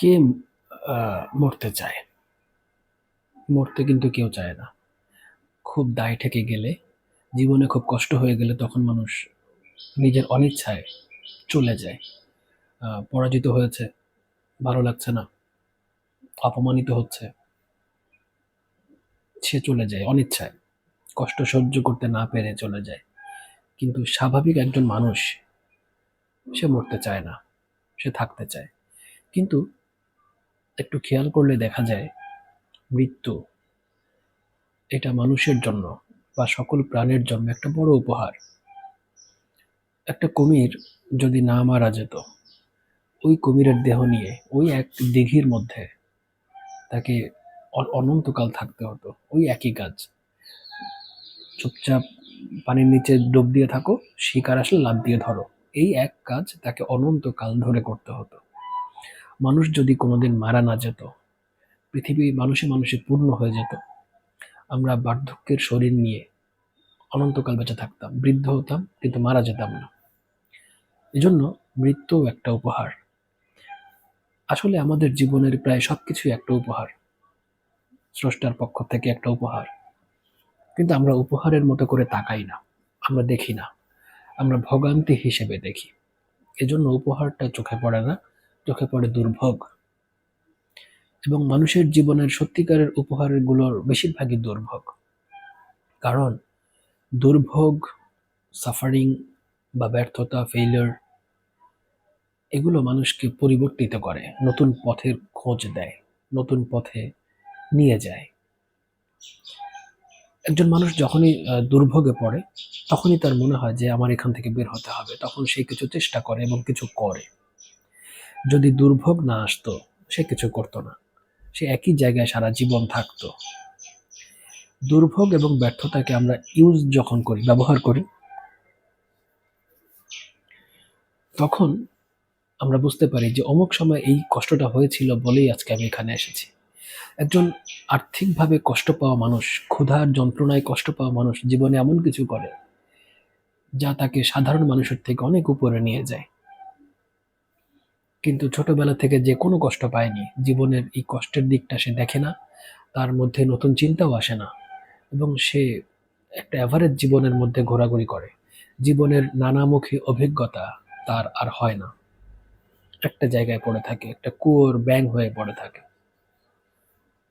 কে মরতে চায়? মরতে কিন্তু কেউ চায় না। খুব দায় ঠেকে গেলে, জীবনে খুব কষ্ট হয়ে গেলে তখন মানুষ নিজের অনিচ্ছায় চলে যায়। পরাজিত হয়েছে, ভালো লাগছে না, অপমানিত হচ্ছে। সে চলে যায় অনিচ্ছায়, কষ্ট সহ্য করতে না পেরে চলে যায়। কিন্তু স্বাভাবিক একজন মানুষ, সে মরতে চায় না, সে থাকতে চায়। কিন্তু একটু খেয়াল করলে দেখা যায়, মৃত্যু এটা মানুষের জন্য বা সকল প্রাণের জন্য একটা বড় উপহার। একটা কুমির যদি না মারা যেত, ওই কুমিরের দেহ নিয়ে, ওই এক দিঘির মধ্যে তাকে অনন্তকাল থাকতে হতো, ওই একই কাজ। চুপচাপ পানির নিচে ডুব দিয়ে থাকো, শিকার আসলে লাভ দিয়ে ধরো, এই এক কাজ তাকে অনন্তকাল ধরে করতে হতো। মানুষ যদি কোনোদিন মারা না যেত, পৃথিবী মানুষে মানুষে পূর্ণ হয়ে যেত, আমরা বার্ধক্যের শরীর নিয়ে অনন্তকাল বেঁচে থাকতাম, বৃদ্ধ হতাম, কিন্তু মারা যেতাম না। এজন্য মৃত্যুও একটা উপহার। আসলে আমাদের জীবনের প্রায় সবকিছুই একটা উপহার। স্রষ্টার পক্ষ থেকে একটা উপহার। কিন্তু আমরা উপহারের মতো করে তাকাই না, আমরা দেখি না, আমরা ভোগান্তি হিসেবে দেখি। এজন্য উপহারটা চোখে পড়ে না চোখে পড়ে দুর্ভোগ। এবং মানুষের জীবনের সত্যিকারের উপহারগুলোর বেশিরভাগই দুর্ভোগ। কারণ দুর্ভোগ সাফারিং বা ব্যর্থতা ফেইলিয়র এগুলো মানুষকে পরিবর্তিত করে, নতুন পথের খোঁজ দেয়, নতুন পথে নিয়ে যায়। একজন মানুষ যখনই দুর্ভোগে পড়ে, তখনই তার মনে হয় যে, আমার এখান থেকে বের হতে হবে। তখন সে কিছু চেষ্টা করে এবং কিছু করে। যদি দুর্ভোগ না আসতো, সে কিছু করতো না। সে একই জায়গায় সারা জীবন থাকতো। দুর্ভোগ এবং ব্যর্থতাকে আমরা ইউজ যখন করি, ব্যবহার করি, তখন আমরা বুঝতে পারি যে অমুক সময় এই কষ্টটা হয়েছিল বলেই আজকে আমি এখানে এসেছি। একজন আর্থিকভাবে কষ্ট পাওয়া মানুষ, ক্ষুধার যন্ত্রণায় কষ্ট পাওয়া মানুষ জীবনে এমন কিছু করে, যা তাকে সাধারণ মানুষের থেকে অনেক উপরে নিয়ে যায়। কিন্তু ছোটবেলা থেকে যে কোনো কষ্ট পায়নি, জীবনের এই কষ্টের দিকটা সে দেখে না, তার মধ্যে নতুন চিন্তাও আসে না এবং সে একটা অ্যাভারেজ জীবনের মধ্যে ঘোরাঘুরি করে। জীবনের নানামুখী অভিজ্ঞতা তার আর হয় না। একটা জায়গায় পড়ে থাকে, একটা কুয়োর ব্যাং হয়ে পড়ে থাকে।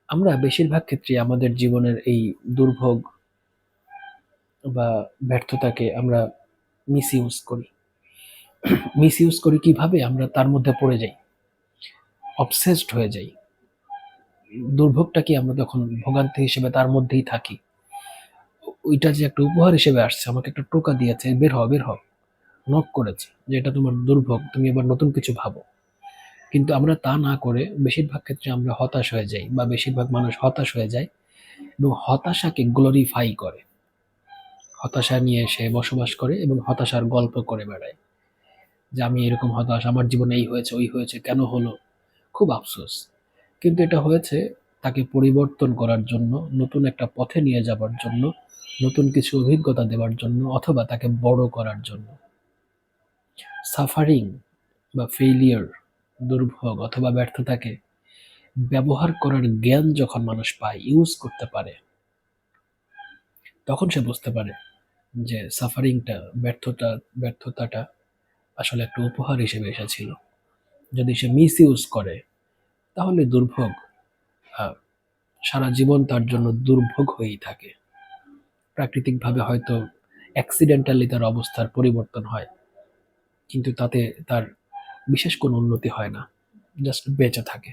আমরা বেশিরভাগ ক্ষেত্রে আমাদের জীবনের এই দুর্ভোগ বা ব্যর্থতাকে আমরা মিস ইউজ করি। মিস ইউজ করি কীভাবে আমরা তার মধ্যে পড়ে যাই। অবসেসড হয়ে যাই। দুর্ভোগটা কি আমরা তখন ভোগান্তি হিসেবে তার মধ্যেই থাকি, ওইটা যে একটা উপহার হিসেবে আসছে, আমাকে একটা টোকা দিয়েছে, বের হও বের হও নক করেছে যে এটা তোমার দুর্ভোগ, তুমি এবার নতুন কিছু ভাবো। কিন্তু আমরা তা না করে বেশিরভাগ ক্ষেত্রে আমরা হতাশ হয়ে যাই বা বেশিরভাগ মানুষ হতাশ হয়ে যায় এবং হতাশাকে গ্লোরিফাই করে। হতাশা নিয়ে সে বসবাস করে এবং হতাশার গল্প করে বেড়ায়। যে আমি এরকম হতাশ, আমার জীবনে এই হয়েছে, ওই হয়েছে, কেন হলো? খুব আফসোস। কিন্তু এটা হয়েছে তাকে পরিবর্তন করার জন্য, নতুন একটা পথে নিয়ে যাবার জন্য, নতুন কিছু অভিজ্ঞতা দেওয়ার জন্য, অথবা তাকে বড় করার জন্য। সাফারিং বা ফেইলিয়ার দুর্ভোগ অথবা ব্যর্থতাকে ব্যবহার করার জ্ঞান যখন মানুষ পায় ইউজ করতে পারে, তখন সে বুঝতে পারে যে সাফারিংটা, ব্যর্থতা, ব্যর্থতাটা আসলে একটা উপহার হিসেবে এসেছিল। যদি সে মিস ইউজ করে, তাহলে দুর্ভোগ সারা জীবন তার জন্য দুর্ভোগ হয়েই থাকে। প্রাকৃতিকভাবে হয়তো অ্যাক্সিডেন্টালি তার অবস্থার পরিবর্তন হয়, কিন্তু তাতে তার বিশেষ কোনো উন্নতি হয় না জাস্ট বেঁচে থাকে।